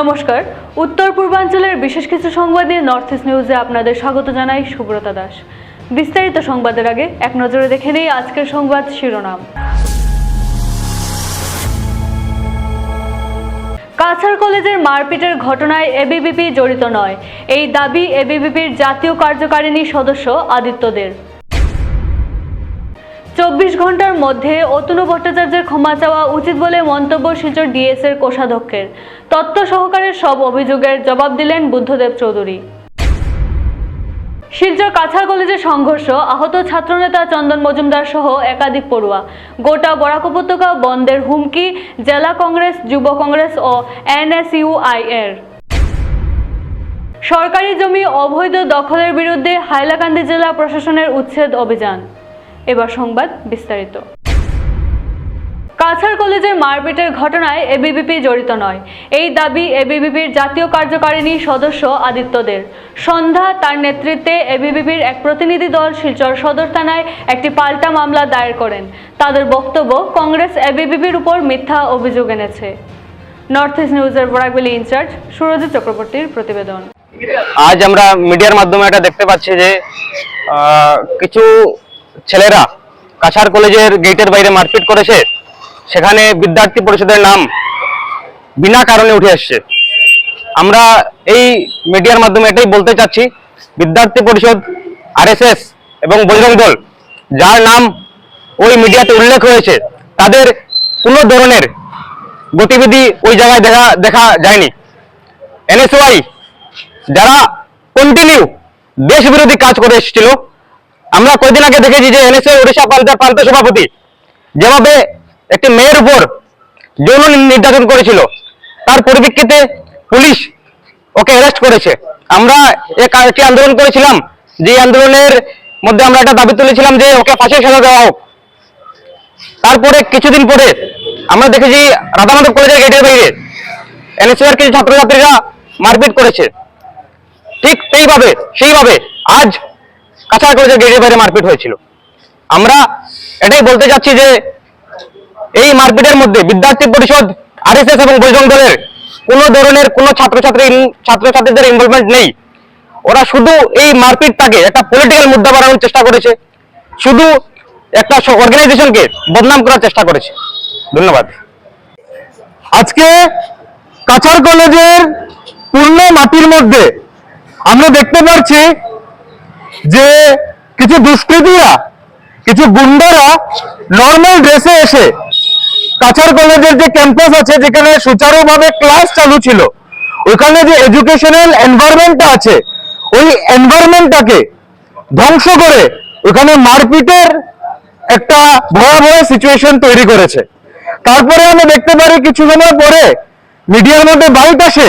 নমস্কার। উত্তর পূর্বাঞ্চলের বিশেষ কিছু সংবাদে নর্থ ইস্ট নিউজে আপনাদের স্বাগত জানাই সুব্রতা দাস। বিস্তারিত সংবাদের আগে এক নজরে দেখে নেই আজকের সংবাদ শিরোনাম। কাছাড় কলেজের মারপিটের ঘটনায় এবিভিপি জড়িত নয়। এই দাবি এবিভিপির জাতীয় কার্যকারিণী সদস্য আদিত্যদের। চব্বিশ ঘণ্টার মধ্যে অতনু ভট্টাচার্যের ক্ষমা চাওয়া উচিত বলে মন্তব্য শিলচর ডিএস এর কোষাধ্যক্ষের। তত্ত্ব সহকারে সব অভিযোগের জবাব দিলেন বুদ্ধদেব চৌধুরী। শিলচর কাছাড় কলেজের সংঘর্ষ, আহত ছাত্রনেতা চন্দন মজুমদার সহ একাধিক পড়ুয়া। গোটা বরাক উপত্যকা বন্ধের হুমকি জেলা কংগ্রেস, যুব কংগ্রেস ও এনএসইউআই এর সরকারি জমি অবৈধ দখলের বিরুদ্ধে হাইলাকান্দি জেলা প্রশাসনের উচ্ছেদ অভিযান। এবার সংবাদ বিস্তারিত। কাছাড় কলেজের মারপিটের ঘটনায় এবিভিপি জড়িত নয়। এই দাবি এবিভিপির জাতীয় কার্যকারিণী সদস্য আদিত্যদের। সন্ধ্যা তার নেতৃত্বে এবিভিপির এক প্রতিনিধি দল শিলচর সদর থানায় একটি পাল্টা মামলা দায়ের করেন। তাদের বক্তব্য কংগ্রেস এবিভিপির উপর মিথ্যা অভিযোগ এনেছে। নর্থ ইস্ট নিউজের বরাকবেলি ইনচার্জ সুরজিৎ চক্রবর্তীর প্রতিবেদন। আজ আমরা মিডিয়ার মাধ্যমে এটা দেখতে পাচ্ছি যে কিছু ছেলেরা কাছাড় কলেজের গেটের বাইরে মারপিট করেছে, সেখানে বিদ্যার্থী পরিষদের নাম বিনা কারণে উঠে আসছে আমরা এই মিডিয়ার মাধ্যমে এটাই বলতে চাচ্ছি, বিদ্যার্থী পরিষদ, আরএসএস এবং বজরং দল, যার নাম ওই মিডিয়াতে উল্লেখ হয়েছে তাদের কোনো ধরনের গতিবিধি ওই জায়গায় দেখা দেখা যায়নি। এনএসওয়াই যারা কন্টিনিউ দেশ বিরোধী কাজ করে এসেছিল আমরা কয়েকদিন আগে দেখেছি যে এনএসএ ওড়িশা প্রান্তের প্রান্ত সভাপতি যেভাবে একটি মেয়ের উপর যৌন নির্যাতন করেছিল, তার পরিপ্রেক্ষিতে পুলিশ ওকে অ্যারেস্ট করেছে। আমরা এক একটি আন্দোলন করেছিলাম, যে আন্দোলনের মধ্যে আমরা একটা দাবি তুলেছিলাম যে ওকে ফাঁসির সাজা দেওয়া হোক। তারপরে কিছুদিন পরে আমরা দেখেছি রাধামাধব কলেজের গেটের বাইরে এনএসএর কিছু ছাত্রছাত্রীরা মারপিট করেছে। ঠিক সেইভাবে সেইভাবে আজ কাছাড় কলেজের গেটের বাইরে মারপিট হয়েছিল। আমরা এটাই বলতে চাচ্ছি যে, এই মারপিটের মধ্যে বিদ্যার্থী পরিষদ আরএসএস এবং বৈজং দলের কোনো ধরনের কোনো ছাত্রছাত্রী ছাত্রছাত্রীদের ইনভলভমেন্ট নেই। ওরা শুধু এই মারপিটটাকে একটা পলিটিক্যাল মুদ্রা বানানোর চেষ্টা করেছে। শুধু একটা অর্গানাইজেশনকে বদনাম করার চেষ্টা করেছে। ধন্যবাদ। আজকে কাছাড় কলেজের পূর্ণ মাটির মধ্যে আমরা দেখতে পাচ্ছি যে কিছু দুষ্কৃতীরা, কিছু গুন্ডারা নর্মাল ড্রেসে এসে কাছাড় কলেজের যে ক্যাম্পাস আছে, যেখানে সুচারুভাবে ক্লাস চালু ছিল, ওখানে যে এডুকেশনাল এনভায়রনমেন্টটা আছে, ওই এনভায়রনমেন্টটাকে ধ্বংস করে ওখানে মারপিটের একটা ভয়াবহ সিচুয়েশন তৈরি করেছে। তারপরে আমরা দেখতে পারি কিছু সময় পরে মিডিয়ার মধ্যে বাইট আসে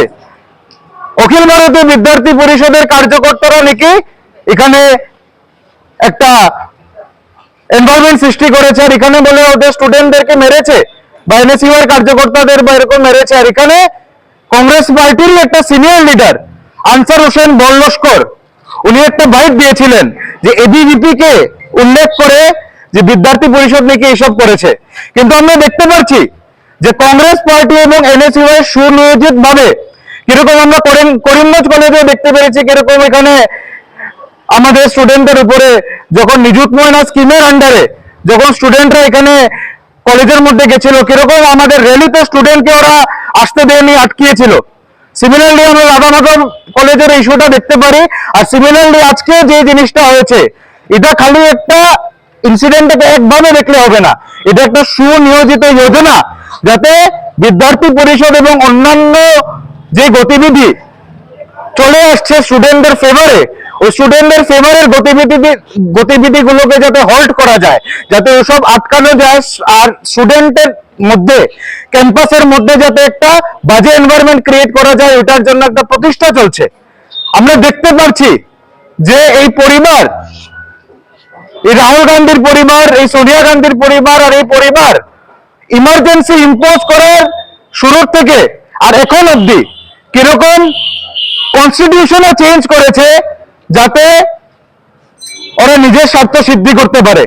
অখিল ভারতীয় বিদ্যার্থী পরিষদের কার্যকর্তারা নাকি এখানে একটা এনভায়রনমেন্ট সৃষ্টি করেছে আর এখানে বলে ওদের স্টুডেন্টদেরকে মেরেছে। বা এনএসইউ কার্যকর্তাদের বা এরকম মেরেছে। আর এখানে কংগ্রেস পার্টির একটা সিনিয়র লিডার আনসার হোসেন বল্লস্কর উনি একটা বাইট দিয়েছিলেন যে এবিভিপি কে উল্লেখ করে যে বিদ্যার্থী পরিষদ নাকি এইসব করেছে। কিন্তু আমরা দেখতে পাচ্ছি যে কংগ্রেস পার্টি এবং এনএসইউ এর সুনিয়োজিত ভাবে কীরকম আমরা করিম করিমগঞ্জ কলেজে দেখতে পেরেছি কীরকম এখানে আমাদের স্টুডেন্টদের উপরে যখন নিযুত ময়না স্কিমের আন্ডারে যখন স্টুডেন্টরা এখানে কলেজের মধ্যে গেছিল, কীরকম আমাদের র্যালিতে স্টুডেন্টকে ওরা আসতে দেয়নি, আটকিয়েছিল। সিমিলারলি আমরা রাধামাধব কলেজের ইস্যুটা দেখতে পারি। আর সিমিলারলি আজকে যে জিনিসটা হয়েছে, এটা খালি একটা ইনসিডেন্টটাকে একভাবে দেখলে হবে না। এটা একটা সুনিয়োজিত যোজনা, যাতে বিদ্যার্থী পরিষদ এবং অন্যান্য যে গতিবিধি চলে আসছে স্টুডেন্টদের ফেভারে স্টুডেন্টদের ফেভারের গতিবিধি গতিবিধিগুলোকে যাতে হল্ট করা যায়, যাতে ওসব আটকানো যায়, আর স্টুডেন্টের মধ্যে ক্যাম্পাসের মধ্যে যাতে একটা বাজে এনভায়রনমেন্ট ক্রিয়েট করা যায় ওটার জন্য একটা প্রতিষ্ঠা চলছে। আমরা দেখতে পাচ্ছি যে এই পরিবার, এই রাহুল গান্ধীর পরিবার, এই সোনিয়া গান্ধীর পরিবার, আর এই পরিবার ইমার্জেন্সি ইম্পোজ করার শুরুর থেকে, আর এখন অবধি কীরকম কনস্টিটিউশনে চেঞ্জ করেছে যাতে ওরা নিজের স্বার্থ সিদ্ধি করতে পারে।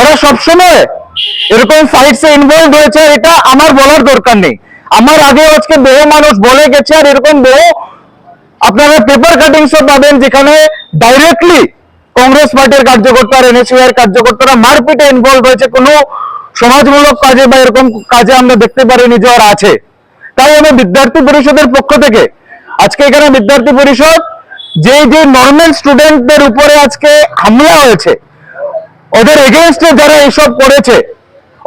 ওরা সবসময় এরকম ফাইটসে ইনভলভ হয়েছে, এটা আমার বলার দরকার নেই। আমার আগে আজকে বহু মানুষ বলে গেছে, আর এরকম বহু আপনারা পেপার কাটিংসও পাবেন, যেখানে ডাইরেক্টলি কংগ্রেস পার্টির কার্যকর্তা এনএসইউ এর কার্যকর্তারা মারপিটে ইনভলভ হয়েছে। কোনো সমাজমূলক কাজে বা এরকম কাজে আমরা দেখতে পারিনি যে ওরা আছে। তাই আমি বিদ্যার্থী পরিষদের পক্ষ থেকে, আজকে এখানে বিদ্যার্থী পরিষদ যে যে নর্মাল স্টুডেন্টদের উপরে আজকে হামলা হয়েছে, ওদের এগেনস্টে যারা এসব করেছে,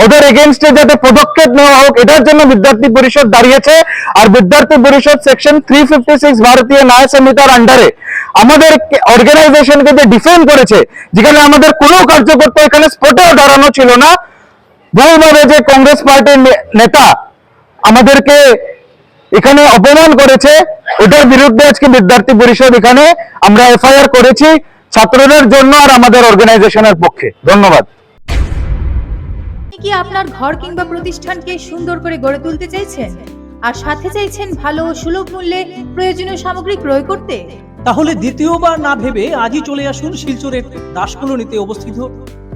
ওদের এগেনস্টে যাতে পদক্ষেপ নেওয়া হোক, এটার জন্য বিদ্যার্থী পরিষদ দাঁড়িয়েছে। আর বিদ্যার্থী পরিষদ সেকশন থ্রি ফিফটি সিক্স ভারতীয় ন্যায় সংহিতার আন্ডারে আমাদের অর্গানাইজেশনকে যে ডিফেন্ড করেছে, যেখানে আমাদের কোনো কার্যকর্তা এখানে স্পটেও দাঁড়ানো ছিল না। বহুভাবে যে কংগ্রেস পার্টির নেতা আমাদেরকে এখানে অপমান করেছে ওটার বিরুদ্ধে আজকে বিদ্যার্থী পরিষদ এখানে আমরা এফআইআর করেছি ছাত্রদের জন্য আর আমাদের অর্গানাইজেশনের পক্ষে। ধন্যবাদ। কি আপনার ঘর কিংবা প্রতিষ্ঠানকে সুন্দর করে গড়ে তুলতে চাইছেন? আর সাথে চাইছেন ভালো ও সুলভ মূল্যে প্রয়োজনীয় সামগ্রী ক্রয় করতে? তাহলে দ্বিতীয়বার না ভেবে আজই চলে আসুন শিলচরের দাসকলোনিতে অবস্থিত।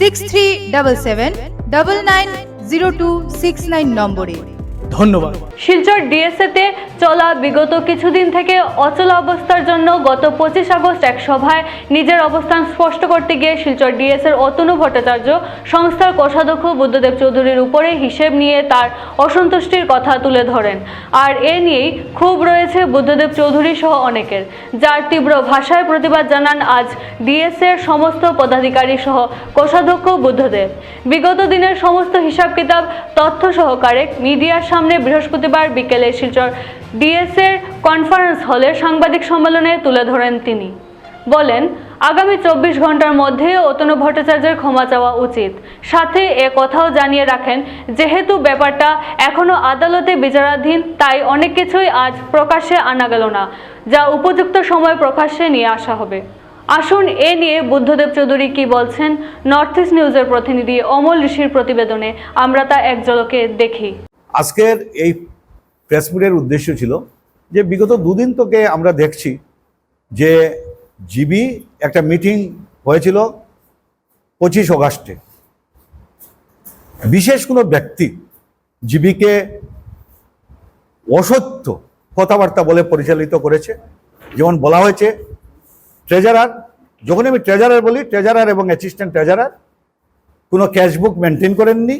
six three double seven double nine zero two six nine নম্বরে। ধন্যবাদ। শিলচর ডিএসএতে চলা বিগত কিছুদিন থেকে অচল অবস্থার জন্য গত পঁচিশ আগস্ট এক সভায় নিজের অবস্থান স্পষ্ট করতে গিয়ে শিলচর ডিএসের অতনু ভট্টাচার্য, সংস্থার কোষাধ্যক্ষ বুদ্ধদেব চৌধুরীর উপরে হিসেব নিয়ে তার অসন্তুষ্টির কথা তুলে ধরেন। আর এ নিয়েই ক্ষোভ রয়েছে বুদ্ধদেব চৌধুরী সহ অনেকের। যার তীব্র ভাষায় প্রতিবাদ জানান আজ ডিএসএর সমস্ত পদাধিকারী সহ কোষাধ্যক্ষ বুদ্ধদেব। বিগত দিনের সমস্ত হিসাব কিতাব তথ্য সহকারে মিডিয়ার সামনে বৃহস্পতিবার বিকেলে শিলচর ডিএসএর কনফারেন্স হলে সাংবাদিক সম্মেলনে তুলে ধরেন তিনি। বলেন, আগামী চব্বিশ ঘণ্টার মধ্যে অতনু ভট্টাচার্যের ক্ষমা চাওয়া উচিত। সাথে এ কথাও জানিয়ে রাখেন, যেহেতু ব্যাপারটা এখনও আদালতে বিচারাধীন, তাই অনেক কিছুই আজ প্রকাশ্যে আনা গেল না, যা উপযুক্ত সময় প্রকাশ্যে নিয়ে আসা হবে। আসুন এ নিয়ে বুদ্ধদেব চৌধুরী কি বলছেন নর্থ ইস্ট নিউজের প্রতিনিধি অমল ঋষির প্রতিবেদনে আমরা তা এক ঝলকে দেখি। আজকের এই প্রেস মিটের উদ্দেশ্য ছিল যে বিগত দুদিন থেকে আমরা দেখছি যে জিবি একটা মিটিং হয়েছিল পঁচিশ অগাস্টে। বিশেষ কোনো ব্যক্তি জিবিকে অসত্য কথাবার্তা বলে পরিচালিত করেছে। যেমন বলা হয়েছে ট্রেজারার যখন আমি ট্রেজারার বলি ট্রেজারার এবং অ্যাসিস্ট্যান্ট ট্রেজারার কোনো ক্যাশবুক মেনটেন করেননি।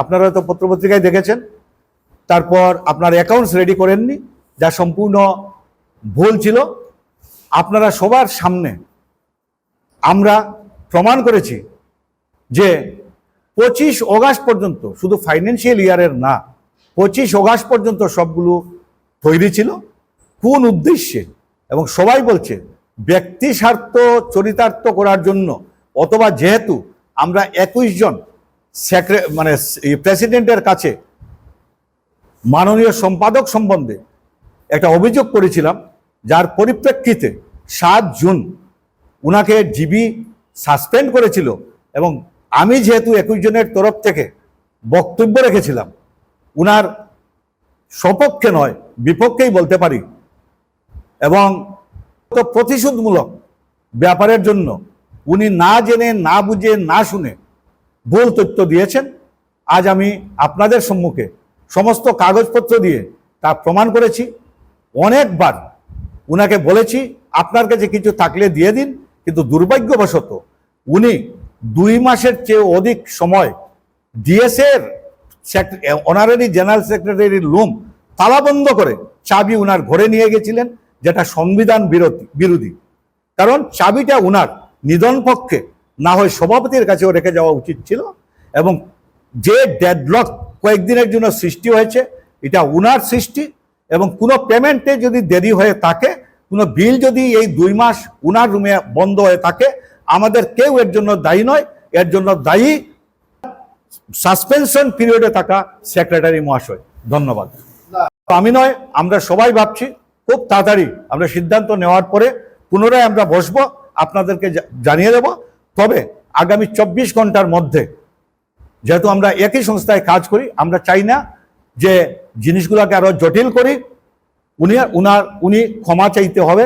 আপনারা তো পত্রপত্রিকায় দেখেছেন। তারপর আপনার অ্যাকাউন্টস রেডি করেননি, যা সম্পূর্ণ ভুল ছিল। আপনারা সবার সামনে আমরা প্রমাণ করেছি যে পঁচিশ অগাস্ট পর্যন্ত শুধু ফাইন্যান্সিয়াল ইয়ারের না, পঁচিশ অগাস্ট পর্যন্ত সবগুলো তৈরি ছিল। কোন উদ্দেশ্যে? এবং সবাই বলছে, ব্যক্তি স্বার্থ চরিতার্থ করার জন্য অথবা যেহেতু আমরা একুশ জন সেক্রে মানে প্রেসিডেন্টের কাছে মাননীয় সম্পাদক সম্বন্ধে একটা অভিযোগ করেছিলাম, যার পরিপ্রেক্ষিতে সাত জুন উনাকে জিবি সাসপেন্ড করেছিল এবং আমি যেহেতু একুশ জনের তরফ থেকে বক্তব্য রেখেছিলাম, উনার সপক্ষে নয়, বিপক্ষেই বলতে পারি। এবং প্রতিশোধমূলক ব্যাপারের জন্য উনি না জেনে, না বুঝে, না শুনে ভুল তথ্য দিয়েছেন। আজ আমি আপনাদের সম্মুখে সমস্ত কাগজপত্র দিয়ে তা প্রমাণ করেছি। অনেকবার উনাকে বলেছি, আপনার কাছে কিছু থাকলে দিয়ে দিন। কিন্তু দুর্ভাগ্যবশত উনি দুই মাসের চেয়ে অধিক সময় ডিএসএর অনারারি জেনারেল সেক্রেটারির লুম তালাবন্ধ করে চাবি উনার ঘরে নিয়ে গেছিলেন, যেটা সংবিধান বিরোধী বিরোধী। কারণ চাবিটা উনার নিধন পক্ষে, না হয় সভাপতির কাছেও রেখে যাওয়া উচিত ছিল এবং যে ডেডলক কয়েকদিনের জন্য সৃষ্টি হয়েছে। এটা উনার সৃষ্টি এবং কোনো পেমেন্টে যদি দেরি হয়ে থাকে, কোনো বিল যদি এই দুই মাস উনার রুমে বন্ধ হয়ে থাকে, আমাদের কেউ এর জন্য দায়ী নয়। এর জন্য দায়ী সাসপেনশন পিরিয়ডে থাকা সেক্রেটারি মহাশয়। ধন্যবাদ। আমি নয়, আমরা সবাই ভাবছি, খুব তাড়াতাড়ি আমরা সিদ্ধান্ত নেওয়ার পরে পুনরায় আমরা বসবো, আপনাদেরকে জানিয়ে দেব। তবে আগামী চব্বিশ ঘণ্টার মধ্যে যেহেতু আমরা একই সংস্থায় কাজ করি, আমরা চাই না যে জিনিসগুলোকে আরও জটিল করি। উনি, উনার, উনি ক্ষমা চাইতে হবে।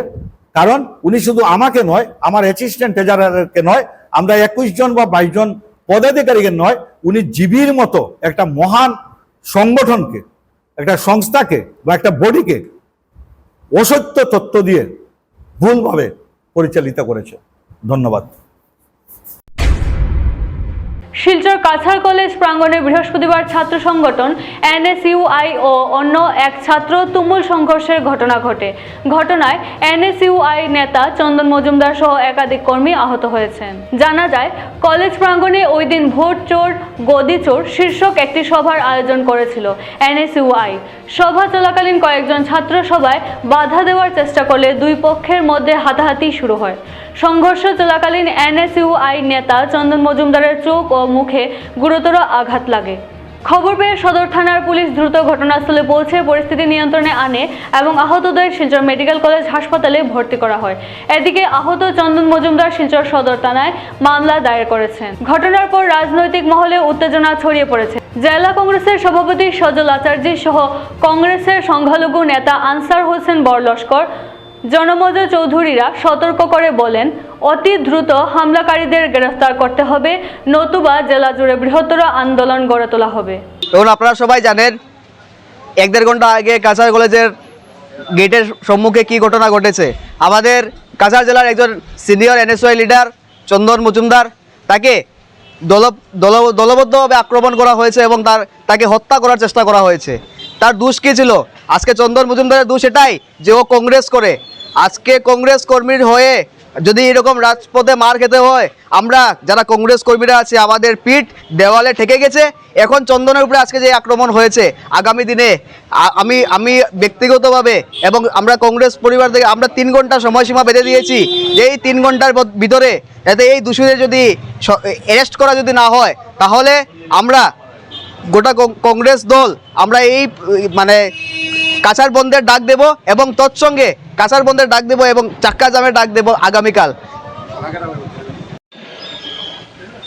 কারণ উনি শুধু আমাকে নয়, আমার অ্যাসিস্ট্যান্ট ট্রেজারারকে নয়, আমরা একুশ জন বা বাইশ জন পদাধিকারীকে নয়, উনি জীবীর মতো একটা মহান সংগঠনকে, একটা সংস্থাকে বা একটা বডিকে অসত্য তথ্য দিয়ে ভুলভাবে পরিচালিত করেছে। ধন্যবাদ। শিলচর কাছাড় কলেজ প্রাঙ্গণে বৃহস্পতিবার ছাত্র সংগঠন এনএসইউআই ও অন্য এক ছাত্র তুমুল সংঘর্ষের ঘটনা ঘটে। ঘটনায় এনএসইউআই নেতা চন্দন মজুমদার সহ একাধিক কর্মী আহত হয়েছেন। জানা যায়, কলেজ প্রাঙ্গণে ওই দিন ভোট চোর, গদি চোর শীর্ষক একটি সভার আয়োজন করেছিল এনএসইউআই। সভা চলাকালীন কয়েকজন ছাত্র সভায় বাধা দেওয়ার চেষ্টা করলে দুই পক্ষের মধ্যে হাতাহাতি শুরু হয়। সংঘর্ষ চলাকালীন এনএসইউআই নেতা চন্দন মজুমদারের চোখ ও মুখে গুরুতর আঘাত লাগে। খবর পেয়ে সদর থানার পুলিশ দ্রুত ঘটনাস্থলে পৌঁছে পরিস্থিতি নিয়ন্ত্রণে আনে এবং আহতদের শিলচর মেডিকেল কলেজ হাসপাতালে ভর্তি করা হয়। এদিকে আহত চন্দন মজুমদার শিলচর সদর থানায় মামলা দায়ের করেছেন। ঘটনার পর রাজনৈতিক মহলে উত্তেজনা ছড়িয়ে পড়েছে। জেলা কংগ্রেসের সভাপতি সজল আচার্য সহ কংগ্রেসের সংখ্যালঘু নেতা আনসার হোসেন বরলস্কর জনমজ চৌধুরীরা সতর্ক করে বলেন, অতি দ্রুত হামলাকারীদের গ্রেফতার করতে হবে। নতুবা জেলা জুড়ে বৃহত্তর আন্দোলন গড়ে তোলা হবে। এবং আপনারা সবাই জানেন, এক দেড় ঘণ্টা আগে কাছাড় কলেজের গেটের সম্মুখে কি ঘটনা ঘটেছে। আমাদের কাছাড় জেলার একজন senior NSY leader Chandan Majumdar, তাকে দল দল দলবদ্ধভাবে আক্রমণ করা হয়েছে এবং তার, তাকে হত্যা করার চেষ্টা করা হয়েছে। তার দোষ কী ছিল? আজকে চন্দন মজুমদারের দোষ এটাই যে ও কংগ্রেস করে। আজকে কংগ্রেস কর্মীর হয়ে যদি এরকম রাজপথে মার খেতে হয়, আমরা যারা কংগ্রেস কর্মীরা আছে, আমাদের পিঠ দেওয়ালে ঠেকে গেছে। এখন চন্দনের উপরে আজকে যে আক্রমণ হয়েছে, আগামী দিনে আমি আমি ব্যক্তিগতভাবে এবং আমরা কংগ্রেস পরিবার থেকে আমরা তিন ঘণ্টা সময়সীমা বেঁধে দিয়েছি যে এই তিন ঘণ্টার ভিতরে যাতে এই দূষণের যদি অ্যারেস্ট করা যদি না হয়, তাহলে আমরা গোটা কংগ্রেস দল, আমরা এই মানে কাছার বন্ধের ডাক দেব এবং তৎসঙ্গে কাছার বন্ধের ডাক দেব এবং চাক্কা জামের ডাক দেব আগামীকাল।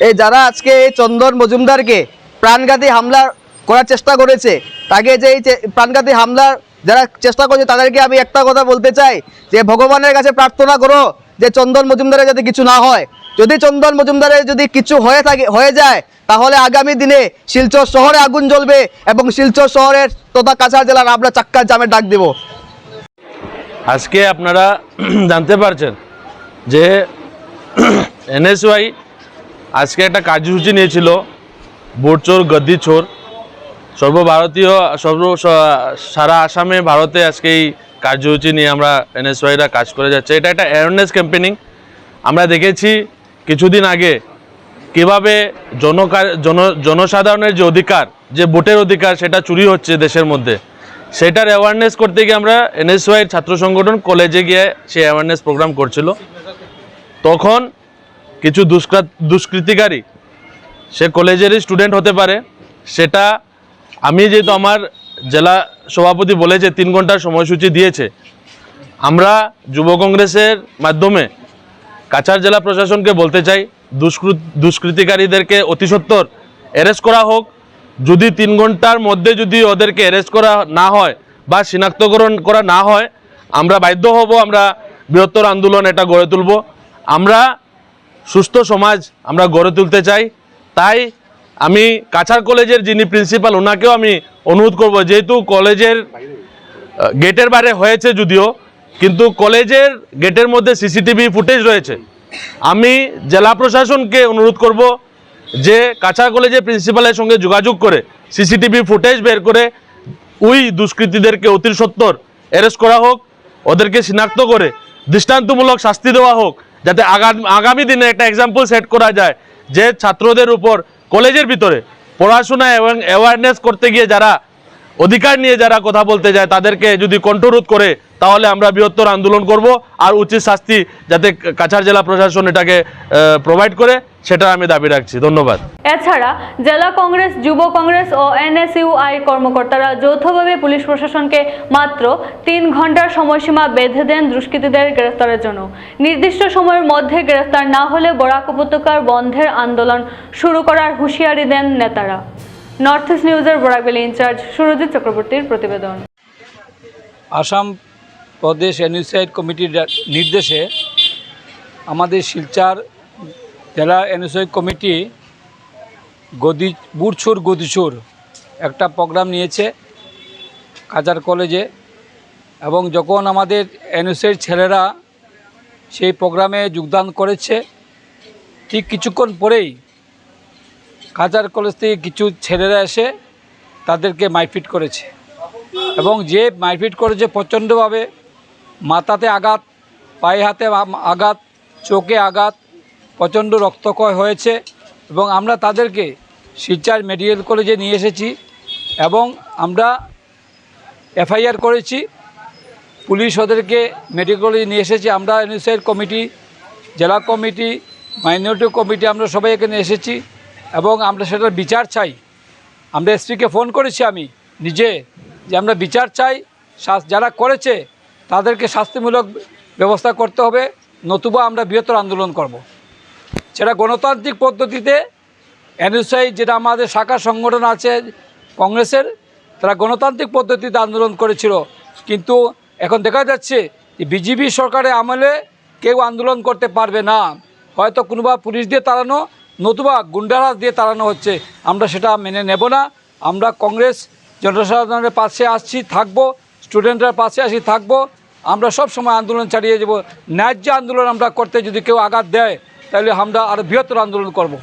এই যারা আজকে এই চন্দন মজুমদারকে প্রাণঘাতী হামলা করার চেষ্টা করেছে, তাকে যে এই প্রাণঘাতী হামলার যারা চেষ্টা করছে, তাদেরকে আমি একটা কথা বলতে চাই, যে ভগবানের কাছে প্রার্থনা করো যে চন্দন মজুমদারের যাতে কিছু না হয়, যদি চন্দন মজুমদারের যদি কিছু হয়ে থাকে, হয়ে যায়, তাহলে আগামী দিনে শিলচর শহরে আগুন জ্বলবে এবং শিলচর শহরের তথা কাছাড় জেলার আমরা চাক্কার জামে ডাক দেবো। আজকে আপনারা জানতে পারছেন যে এনএসওয়াই আজকে একটা কার্যসূচি নিয়েছিল বোট চোর গদ্দি চোর। সর্বভারতীয়, সর্ব সারা আসামে ভারতে আজকে এই কার্যসূচি নিয়ে আমরা এনএসওয়াইরা কাজ করে যাচ্ছে। এটা একটা অ্যাওয়ারনেস ক্যাম্পেনিং আমরা দেখেছি কিছুদিন আগে কীভাবে জন জনসাধারণের যে অধিকার, যে ভোটের অধিকার, সেটা চুরি হচ্ছে দেশের মধ্যে। সেটার অ্যাওয়ারনেস করতে গিয়ে আমরা এনএসওয়াই ছাত্র সংগঠন কলেজে গিয়ে সেই অ্যাওয়ারনেস প্রোগ্রাম করছিল। তখন কিছু দুষ্কৃত দুষ্কৃতিকারী, সে কলেজেরই স্টুডেন্ট হতে পারে। সেটা আমি যেহেতু আমার জেলা সভাপতি বলেছে, তিন ঘণ্টার সময়সূচি দিয়েছে। আমরা যুব কংগ্রেসের মাধ্যমে কাছাড় জেলা প্রশাসনকে বলতে চাই, দুষ্কৃত দুষ্কৃতিকারীদেরকে অতি সত্বর অ্যারেস্ট করা হোক। যদি তিন ঘণ্টার মধ্যে যদি ওদেরকে অ্যারেস্ট করা না হয় বা শনাক্তকরণ করা না হয়, আমরা বাধ্য হব, আমরা বৃহত্তর আন্দোলন এটা গড়ে তুলব। আমরা সুস্থ সমাজ আমরা গড়ে তুলতে চাই। তাই আমি কাছাড় কলেজের যিনি প্রিন্সিপাল ওনাকেও আমি অনুরোধ করব, যেহেতু কলেজের গেটের বাইরে হয়েছে যদিও, কিন্তু কলেজের গেটের মধ্যে সিসিটিভি ফুটেজ রয়েছে। আমি জেলা প্রশাসনকে অনুরোধ করব যে কাছাড় কলেজের প্রিন্সিপালের সঙ্গে যোগাযোগ করে, সিসিটিভি ফুটেজ বের করে ওই দুষ্কৃতীদেরকে অতি সত্তর অ্যারেস্ট করা হোক, ওদেরকে শনাক্ত করে দৃষ্টান্তমূলক শাস্তি দেওয়া হোক, যাতে আগামী আগামী দিনে একটা এক্সাম্পল সেট করা যায়, যে ছাত্রদের উপর কলেজের ভিতরে পড়াশোনা এবং অ্যাওয়ারনেস করতে গিয়ে যারা অধিকার নিয়ে যারা কথা বলতে যায়, তাদেরকে যদি কণ্ঠরোধ করে, তাহলে আমরা বৃহত্তর আন্দোলন করব। আর উচিত শাস্তি যাতে কাছাড় জেলা প্রশাসন এটাকে প্রোভাইড করে। সেটা আমি দাবি রাখছি ধন্যবাদ। এছাড়া জেলা কংগ্রেস যুব কংগ্রেস ও এনএসইউআই কর্মকর্তারা যৌথভাবে পুলিশ প্রশাসনকে মাত্র তিন ঘণ্টার সময়সীমা বেঁধে দেন দুষ্কৃতীদের গ্রেফতারের জন্য। নির্দিষ্ট সময়ের মধ্যে গ্রেফতার না হলে বরাক উপত্যকার বন্ধের আন্দোলন শুরু করার হুঁশিয়ারি দেন নেতারা। নর্থ ইস্ট নিউজের বরাকবেলি ইনচার্জ সুরজিৎ চক্রবর্তীর প্রতিবেদন। আসাম প্রদেশ এনইসাইড কমিটির নির্দেশে আমাদের শিলচার জেলা এনইসাইড কমিটি গদি, বুড়ছুর গদিছুর একটা প্রোগ্রাম নিয়েছে কাজার কলেজে এবং যখন আমাদের এনইসাইড ছেলেরা সেই প্রোগ্রামে যোগদান করেছে, ঠিক কিছুক্ষণ পরেই কাজার কলেজ থেকে কিছু ছেলেরা এসে তাদেরকে মারপিট করেছে এবং যে মারপিট করেছে প্রচণ্ডভাবে মাথাতে আঘাত, পায়ে হাতে আঘাত, চোখে আঘাত প্রচণ্ড রক্তক্ষয় হয়েছে এবং আমরা তাদেরকে শিলচার মেডিকেল কলেজে নিয়ে এসেছি এবং আমরা এফআইআর করেছি। পুলিশ ওদেরকে মেডিকেল কলেজে নিয়ে এসেছি। আমরা এনএসআইয়ের কমিটি, জেলা কমিটি, মাইনরিটি কমিটি আমরা সবাই এখানে এসেছি এবং আমরা সেটার বিচার চাই। আমরা এসপিকে ফোন করেছি আমি নিজে যে আমরা বিচার চাই। যারা করেছে তাদেরকে শাস্তিমূলক ব্যবস্থা করতে হবে। নতুবা আমরা বৃহত্তর আন্দোলন করব। সেটা গণতান্ত্রিক পদ্ধতিতে এনএসআই যেটা আমাদের শাখা সংগঠন আছে কংগ্রেসের, তারা গণতান্ত্রিক পদ্ধতিতে আন্দোলন করেছিল। কিন্তু এখন দেখা যাচ্ছে যে বিজেপি সরকারের আমলে কেউ আন্দোলন করতে পারবে না। হয়তো কোনোবা পুলিশ দিয়ে তাড়ানো, নতুবা গুন্ডারাজ দিয়ে তাড়ানো হচ্ছে। আমরা সেটা মেনে নেব না। আমরা কংগ্রেস জনসাধারণের পাশে আসছি, থাকব, স্টুডেন্টরা পাশে আসি, থাকব। আমরা সব সময় আন্দোলন চালিয়ে যাব। ন্যায্য আন্দোলন আমরা করতে যদি কেউ আঘাত দেয় তাহলে আমরা আরও বৃহত্তর আন্দোলন করব।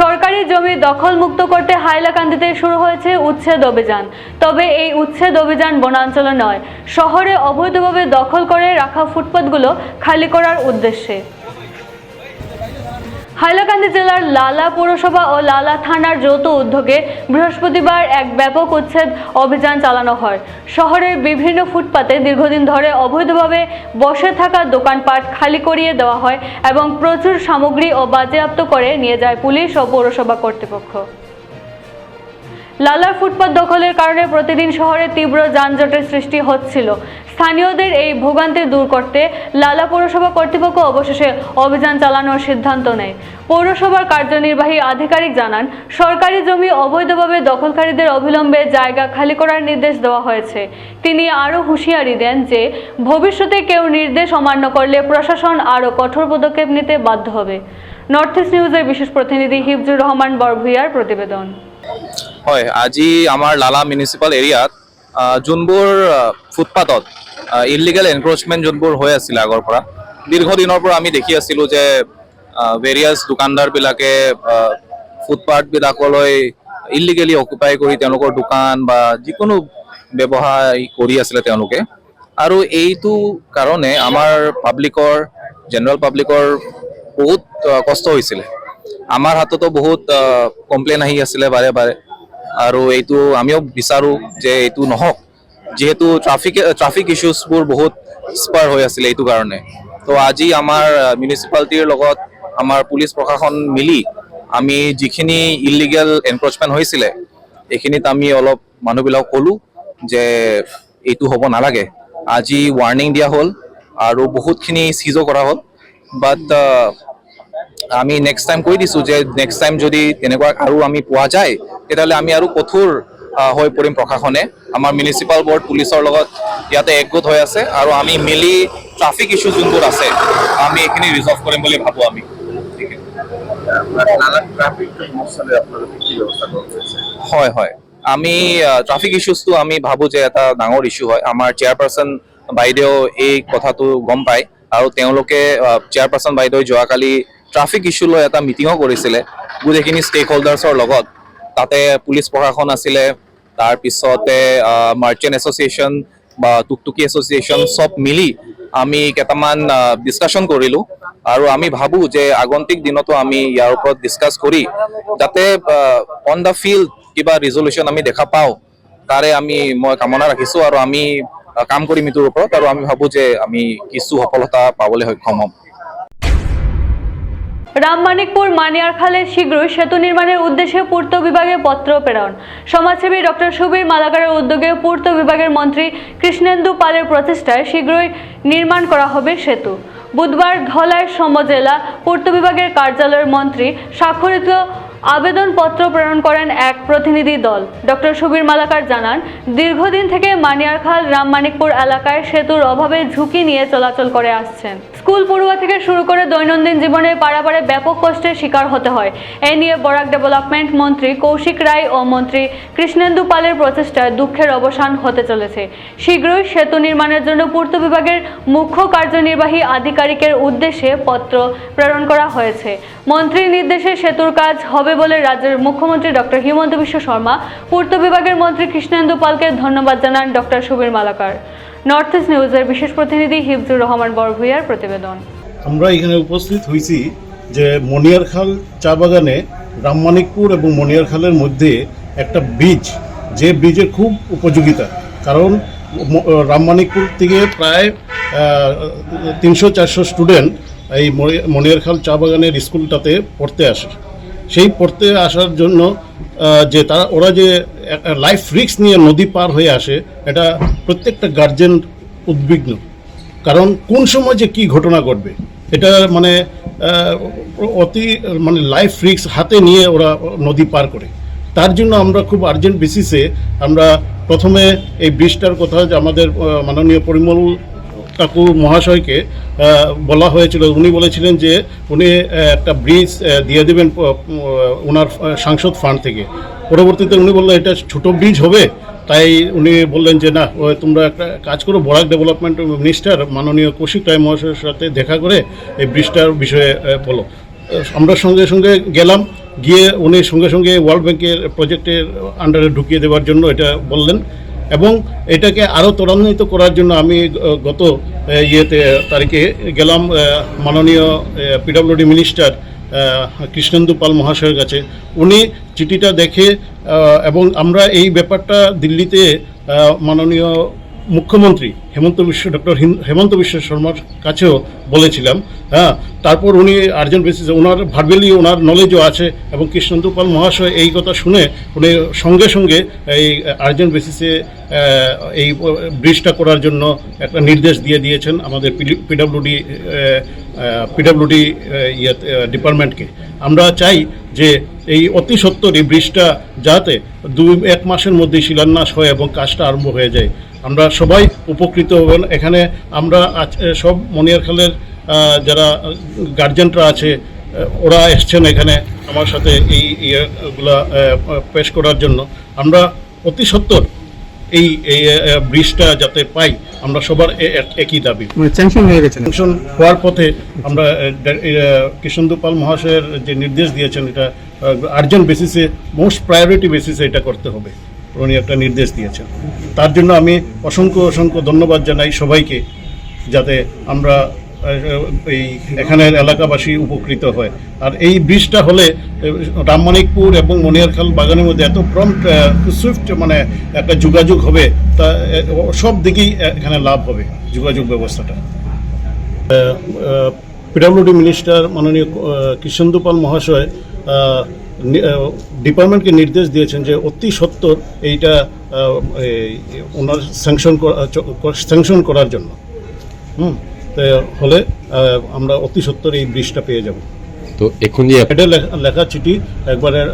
সরকারি জমি দখল মুক্ত করতে হাইলাকান্দিতে শুরু হয়েছে উচ্ছেদ অভিযান তবে এই উচ্ছেদ অভিযান বনাঞ্চলে নয়, শহরে অবৈধভাবে দখল করে রাখা ফুটপাতগুলো খালি করার উদ্দেশ্যে হাইলাকান্দি জেলার লালা পৌরসভা ও লালা থানার যৌথ উদ্যোগে বৃহস্পতিবার এক ব্যাপক উচ্ছেদ অভিযান চালানো হয়। শহরের বিভিন্ন ফুটপাতে দীর্ঘদিন ধরে অবৈধভাবে বসে থাকা দোকানপাট খালি করিয়ে দেওয়া হয় এবং প্রচুর সামগ্রী ও বাজেয়াপ্ত করে নিয়ে যায় পুলিশ ও পৌরসভা কর্তৃপক্ষ। লালার ফুটপাত দখলের কারণে প্রতিদিন শহরে তীব্র যানজটের সৃষ্টি হচ্ছিল। স্থানীয়দের এই ভোগান্তি দূর করতে লালা পৌরসভা কর্তৃপক্ষ অবশেষে অভিযান চালানোর সিদ্ধান্ত নেয়। পৌরসভার কার্যনির্বাহী আধিকারিক জানান, সরকারি জমি অবৈধভাবে দখলকারীদের অবিলম্বে জায়গা খালি করার নির্দেশ দেওয়া হয়েছে। তিনি আরও হুঁশিয়ারি দেন যে, ভবিষ্যতে কেউ নির্দেশ অমান্য করলে প্রশাসন আরও কঠোর পদক্ষেপ নিতে বাধ্য হবে। নর্থ ইস্ট নিউজের বিশেষ প্রতিনিধি হিফজুর রহমান বৰভূঞাৰ প্ৰতিবেদন হয়। আজি আমাৰ লালা মিউনিচিপাল এৰিয়াত যোনবোৰ ফুটপাথত ইলিগেল এনক্ৰচমেণ্ট যোনবোৰ হৈ আছিলে আগৰ পৰা, দীৰ্ঘদিনৰ পৰা আমি দেখি আছিলোঁ যে ভেৰিয়াছ দোকানদাৰবিলাকে ফুটপাথবিলাকলৈ ইলিগেলি অকুপাই কৰি তেওঁলোকৰ দোকান বা যিকোনো ব্যৱসায় কৰি আছিলে তেওঁলোকে। আৰু এইটো কাৰণে আমাৰ পাব্লিকৰ জেনেৰেল পাব্লিকৰ বহুত কষ্ট হৈছিলে। আমাৰ হাততো বহুত কমপ্লেইন আহি আছিলে বাৰে বাৰে। আৰু এইটো আমিও বিচাৰোঁ যে এইটো নহওক। যিহেতু ট্ৰাফিক ট্ৰাফিক ইছ্যুজবোৰ বহুত স্পাৰ হৈ আছিলে এইটো কাৰণে। তো আজি আমাৰ মিউনিচিপালিটিৰ লগত আমাৰ পুলিচ প্ৰশাসন মিলি আমি যিখিনি ইলিগেল এনক্ৰচমেণ্ট হৈছিলে, এইখিনিত আমি অলপ মানুহবিলাকক ক'লোঁ যে এইটো হ'ব নালাগে। আজি ৱাৰ্ণিং দিয়া হ'ল আৰু বহুতখিনি চিজো কৰা হ'ল। বাট আমি নেক্সট টাইম কৈ দিছোঁ যে নেক্সট টাইম যদি তেনেকুৱা আৰু আমি পোৱা যায়, তেতিয়াহ'লে আমি আৰু কঠোৰ হৈ পৰিম প্ৰশাসনে। আমাৰ মিউনিচিপাল বৰ্ড পুলিচৰ লগত ইয়াতে একগোট হৈ আছে আৰু আমি মিলি ট্ৰাফিক ইছ্যু যোনবোৰ আছে, আমি এইখিনি ৰিজল্ভ কৰিম বুলি ভাবোঁ আমি। হয় হয়। আমি ট্ৰাফিক ইছ্যুজটো আমি ভাবোঁ যে এটা ডাঙৰ ইছ্যু হয়। আমাৰ চেয়াৰপাৰ্চন বাইদেউ এই কথাটো গম পায় আৰু তেওঁলোকে চেয়াৰপাৰ্চন বাইদেউ যোৱাকালি ট্ৰাফিক ইছ্যু লৈ এটা মিটিঙো কৰিছিলে। গোটেইখিনি ষ্টেক হোল্ডাৰ্ছৰ লগত। তাতে পুলিচ প্ৰশাসন আছিলে তাৰপিছতে মাৰ্চেণ্ট এছ'চিয়েশ্যন বা টুকটুকি এছ'চিয়েশ্যন চব মিলি আমি কেইটামান ডিছকাশ্যন কৰিলোঁ। আৰু আমি ভাবোঁ যে আগন্তুক দিনতো আমি ইয়াৰ ওপৰত ডিছকাছ কৰি যাতে অন দ্য ফিল্ড কিবা ৰিজলিউশ্যন আমি দেখা পাওঁ। তাৰে আমি, মই কামনা ৰাখিছোঁ আৰু আমি কাম কৰিম এইটোৰ ওপৰত। আৰু আমি ভাবোঁ যে আমি কিছু সফলতা পাবলৈ সক্ষম হ'ম। রামমানিকপুর মানিয়ারখালে শীঘ্রই সেতু নির্মাণের উদ্দেশ্যে পূর্ত বিভাগে পত্র প্রেরণ। সমাজসেবী ডক্টর সুবীর মালাকারের উদ্যোগে পূর্ত বিভাগের মন্ত্রী কৃষ্ণেন্দু পালের প্রচেষ্টায় শীঘ্রই নির্মাণ করা হবে সেতু। বুধবার ধলাই সমজেলা পূর্ত বিভাগের কার্যালয়ের মন্ত্রী স্বাক্ষরিত আবেদনপত্র প্রেরণ করেন এক প্রতিনিধি দল। ডক্টর সুবীর মালাকার জানান, দীর্ঘদিন থেকে মানিয়ারখাল রামমানিকপুর এলাকায় সেতুর অভাবে ঝুঁকি নিয়ে চলাচল করে আসছেন। স্কুল পড়ুয়া থেকে শুরু করে দৈনন্দিন জীবনে পারাপারে ব্যাপক কষ্টের শিকার হতে হয়। এ নিয়ে বরাক ডেভেলপমেন্ট মন্ত্রী কৌশিক রায় ও মন্ত্রী কৃষ্ণেন্দু পালের প্রচেষ্টায় দুঃখের অবসান হতে চলেছে। শীঘ্রই সেতু নির্মাণের জন্য পূর্ত বিভাগের মুখ্য কার্যনির্বাহী আধিকারিকের উদ্দেশ্যে পত্র প্রেরণ করা হয়েছে। মন্ত্রীর নির্দেশে সেতুর কাজ হবে বলে রাজ্যের মুখ্যমন্ত্রী ডক্টর হিমন্ত বিশ্ব শর্মা, পূর্ত বিভাগের মন্ত্রী কৃষ্ণেন্দু পালকে ধন্যবাদ জানান doctor Subir Malakar. North east নিউজের বিশেষ প্রতিনিধি হিফজুর রহমান বড়ভূয়ার প্রতিবেদন। আমরা এখানে উপস্থিত হয়েছি যে মনিয়ারখাল চা বাগানে রামমানিকপুর এবং মনিয়ারখালের মধ্যে একটা ব্রিজ, যে ব্রিজের খুব উপযোগিতা। কারণ রামমানিকপুর থেকে প্রায় তিনশো চারশো স্টুডেন্ট এই মনিয়ারখাল চা বাগানের স্কুলটাতে পড়তে আসে। সেই পড়তে আসার জন্য যে তারা ওরা যে লাইফ রিক্স নিয়ে নদী পার হয়ে আসে, এটা প্রত্যেকটা গার্জেন উদ্বিগ্ন। কারণ কোন সময় যে কি ঘটনা ঘটবে, এটা মানে অতি মানে লাইফ রিস্ক হাতে নিয়ে ওরা নদী পার করে। তার জন্য আমরা খুব আর্জেন্ট বেসিসে আমরা প্রথমে এই ব্রিজটার কথা যে আমাদের মাননীয় পরিমল কাকু মহাশয়কে বলা হয়েছিল। উনি বলেছিলেন যে উনি একটা ব্রিজ দিয়ে দেবেন ওনার সাংসদ ফান্ড থেকে। পরবর্তীতে উনি বললেন, এটা ছোট ব্রিজ হবে। তাই উনি বললেন যে, না তোমরা একটা কাজ করো, বরাক ডেভেলপমেন্ট মিনিস্টার মাননীয় কৌশিক রায় মহাশয়ের সাথে দেখা করে এই ব্রিজটার বিষয়ে বলো। আমরা সঙ্গে সঙ্গে গেলাম, গিয়ে উনি সঙ্গে সঙ্গে ওয়ার্ল্ড ব্যাংকের প্রজেক্টের আন্ডারে ঢুকিয়ে দেওয়ার জন্য এটা বললেন। এবং এটাকে আরও ত্বরান্বিত করার জন্য আমি গত ইয়েতে তারিখে গেলাম মাননীয় পিডব্লিউডি মিনিস্টার কৃষ্ণেন্দু পাল মহাশয়ের কাছে। উনি চিঠিটা দেখে এবং আমরা এই ব্যাপারটা দিল্লিতে মাননীয় মুখ্যমন্ত্রী হেমন্ত বিশ্ব, ডক্টর হেমন্ত বিশ্ব শর্মার কাছেও বলেছিলাম হ্যাঁ তারপর উনি আর্জেন্ট বেসিসে ওনার ভার্বেলি, ওনার নলেজও আছে এবং কৃষ্ণেন্দু পাল মহাশয় এই কথা শুনে উনি সঙ্গে সঙ্গে এই আর্জেন্ট বেসিসে এই ব্রিজটা করার জন্য একটা নির্দেশ দিয়ে দিয়েছেন আমাদের পিডব্লিউডি পিডব্লিউডি ডিপার্টমেন্টকে আমরা চাই যে এই অতি সত্বর এই ব্রিজটা যাতে দুই, এক মাসের মধ্যে শিলান্যাস হয় এবং কাজটা আরম্ভ হয়ে যায়। আমরা সবাই উপকৃত হবেন। এখানে আমরা আজ সব মনিয়ারখালের যারা গার্জেনরা আছে ওরা এসছেন এখানে আমার সাথে এই ইয়েগুলা পেশ করার জন্য। আমরা অতি সত্বর এই এই ব্রিজটা যাতে পাই আমরা সবার একই দাবি। স্যাংশন হয়ে গেছে স্যাংশন হওয়ার পথে আমরা কৃষ্ণেন্দু পাল মহাশয়ের যে নির্দেশ দিয়েছেন এটা আর্জেন্ট বেসিসে মোস্ট প্রায়োরিটি বেসিসে এটা করতে হবে। উনি একটা নির্দেশ দিয়েছেন। তার জন্য আমি অসংখ্য অসংখ্য ধন্যবাদ জানাই সবাইকে যাতে আমরা এই এখানের এলাকাবাসী উপকৃত হয়। আর এই ব্রিজটা হলে রামমানিকপুর এবং মনিয়ারখাল বাগানের মধ্যে এত প্রম্পট সুইফট মানে একটা যোগাযোগ হবে, তা সব দিকেই এখানে লাভ হবে যোগাযোগ ব্যবস্থাটা। পিডব্লিউডি মিনিস্টার মাননীয় কৃষ্ণেন্দু মহাশয় ডিপার্টমেন্টকে নির্দেশ দিয়েছেন যে অতি সত্বর এইটা এই, ওনার স্যাংশন স্যাংশন করার জন্য। হুম? তো হলে আমরা অতি সত্বর এই ব্রিজটা পেয়ে যাব। তো এখন যে এটা লেখা- লেখা চিঠি একবারে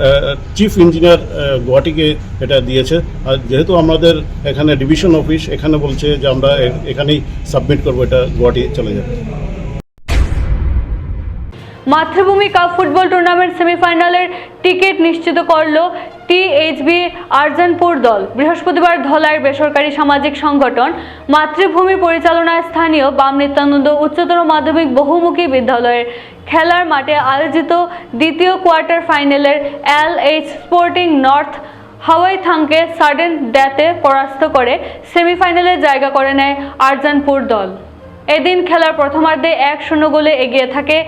চিফ ইঞ্জিনিয়ার গুয়াহাটিকে এটা দিয়েছে। আর যেহেতু আমাদের এখানে ডিভিশন অফিস এখানে বলছে যে আমরা এখানেই সাবমিট করব এটা গুয়াহাটি চলে যাবে। মাতৃভূমি কাপ ফুটবল টুর্নামেন্ট সেমিফাইনালের টিকিট নিশ্চিত করল টিএইচবি আরজানপুর দল। বৃহস্পতিবার ধলাইয়ের বেসরকারি সামাজিক সংগঠন মাতৃভূমি পরিচালনায় স্থানীয় বাম নিত্যানন্দ উচ্চতর মাধ্যমিক বহুমুখী বিদ্যালয়ের খেলার মাঠে আয়োজিত দ্বিতীয় কোয়ার্টার ফাইনালের এল এইচ স্পোর্টিং নর্থ হাওয়াই থাংকে সাডেন ডেথে পরাস্ত করে সেমিফাইনালে জায়গা করে নেয় আরজানপুর দল। এদিন খেলার প্রথমার্ধে এক শূন্য গোলে এগিয়ে থাকে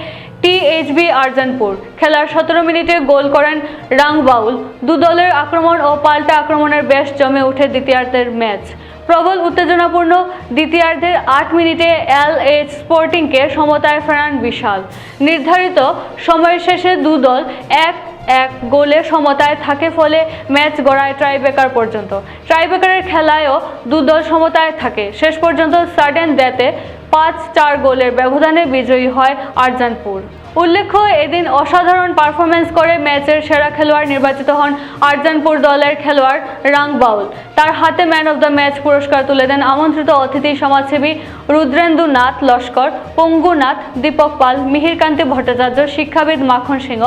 টিএইচবি আরজানপুর। খেলার সতেরো মিনিটে গোল করেন রাংবাউল। দু দলের আক্রমণ ও পাল্টা আক্রমণের বেশ জমে ওঠে দ্বিতীয়ার্ধের ম্যাচ। প্রবল উত্তেজনাপূর্ণ দ্বিতীয়ার্ধের আট মিনিটে এল এইচ স্পোর্টিংকে সমতায় ফেরান বিশাল। নির্ধারিত সময়ের শেষে দু দল এক এক গোলে সমতায় থাকে ফলে ম্যাচ গড়ায় ট্রাইবেকার পর্যন্ত। ট্রাইবেকারের খেলায়ও দু দল সমতায় থাকে। শেষ পর্যন্ত সাডেন ডেতে পাঁচ চার গোলের ব্যবধানে বিজয়ী হয় আরজানপুর। উল্লেখ্য, এদিন অসাধারণ পারফরমেন্স করে ম্যাচের সেরা খেলোয়াড় নির্বাচিত হন আরজানপুর দলের খেলোয়াড় রাং বাউল। তার হাতে ম্যান অব দ্য ম্যাচ পুরস্কার তুলে দেন আমন্ত্রিত অতিথি সমাজসেবী রুদ্রেন্দু নাথ লস্কর, পঙ্গুনাথ দীপক পাল, মিহিরকান্তি ভট্টাচার্য, শিক্ষাবিদ মাখন সিংহ।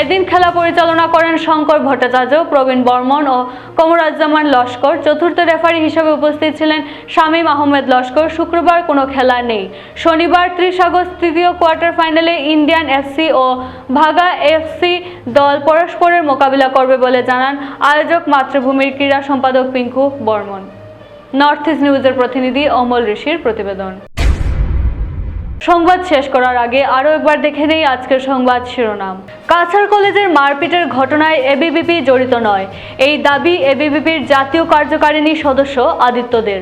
এদিন খেলা পরিচালনা করেন শঙ্কর ভট্টাচার্য, প্রবীণ বর্মন ও কমরাজ্জামান লস্কর। চতুর্থ রেফারি হিসেবে উপস্থিত ছিলেন শামীম আহমেদ লস্কর। শুক্রবার কোনো খেলা নেই। শনিবার ত্রিশ আগস্ট তৃতীয় কোয়ার্টার ফাইনালে ইন্ডিয়ান এফসি ও ভাগা এফসি দল পরস্পরের মোকাবিলা করবে বলে জানান আয়োজক মাতৃভূমির ক্রীড়া সম্পাদক পিঙ্কু বর্মন। নর্থ ইস্ট নিউজের প্রতিনিধি অমল ঋষির প্রতিবেদন। সংবাদ শেষ করার আগে আরও একবার দেখে নেই আজকের সংবাদ শিরোনাম। কাছাড় কলেজের মারপিটের ঘটনায় এবিভিপি জড়িত নয়। এই দাবি এবিভিপির জাতীয় কার্যকারিণী সদস্য আদিত্যদের।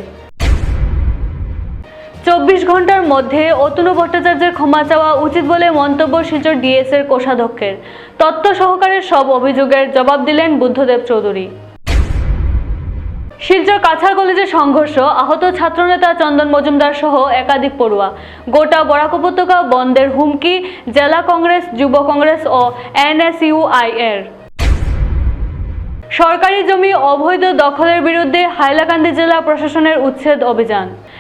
চব্বিশ ঘণ্টার মধ্যে অতনু ভট্টাচার্যের ক্ষমা চাওয়া উচিত বলে মন্তব্য শিলচর ডিএস এর কোষাধ্যক্ষের। তত্ত্ব সহকারে সব অভিযোগের জবাব দিলেন বুদ্ধদেব চৌধুরী। শিলচর কাছাড় কলেজের সংঘর্ষ, আহত ছাত্রনেতা চন্দন মজুমদার সহ একাধিক পড়ুয়া। গোটা বরাক উপত্যকা বন্ধের হুমকি জেলা কংগ্রেস, যুব কংগ্রেস ও এনএসইউআই এর সরকারি জমি অবৈধ দখলের বিরুদ্ধে হাইলাকান্দি জেলা প্রশাসনের উচ্ছেদ অভিযান।